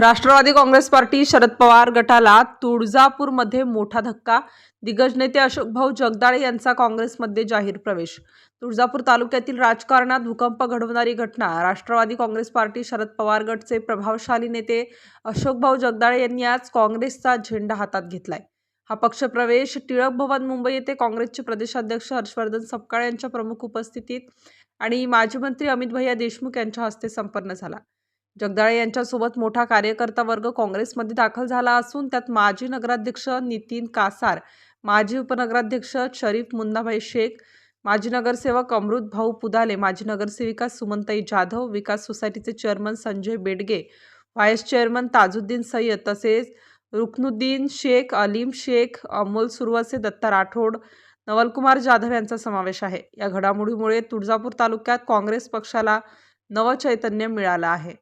Rashtrawadi Congress party Sharad Pawar गटाला तुळजापूरमध्ये मोठा धक्का. दिग्गज नेते अशोकभाऊ जगदाळे यांचा काँग्रेसमध्ये जाहीर प्रवेश. तुळजापूर तालुक्यातील राजकारणात भूकंप घडवणारी घटना. राष्ट्रवादी काँग्रेस पार्टी शरद पवार गटचे प्रभावशाली नेते अशोकभाऊ जगदाळे यांनी आज काँग्रेसचा झेंडा हातात घेतलाय. हा पक्षप्रवेश टिळक भवन मुंबई येथे काँग्रेसचे प्रदेशाध्यक्ष हर्षवर्धन सपकाळ यांच्या प्रमुख उपस्थितीत आणि माजी मंत्री अमित भैया देशमुख यांच्या हस्ते संपन्न झाला. जगदाळे यांच्यासोबत मोठा कार्यकर्ता वर्ग काँग्रेसमध्ये दाखल झाला असून त्यात माजी नगराध्यक्ष नितीन कासार माजी उपनगराध्यक्ष शरीफ मुन्नाभाई शेख माजी नगरसेवक अमृत भाऊ पुदाले माजी नगरसेविका सुमनताई जाधव विकास सोसायटीचे chairman Sanjay Bedage vice chairman Tajuddin Sayyad तसेच रुकनुद्दीन शेख अलीम शेख अमोल सुरवसे दत्ता राठोड नवलकुमार जाधव यांचा समावेश आहे. या घडामोडीमुळे तुळजापूर तालुक्यात काँग्रेस पक्षाला नवचैतन्य मिळालं आहे.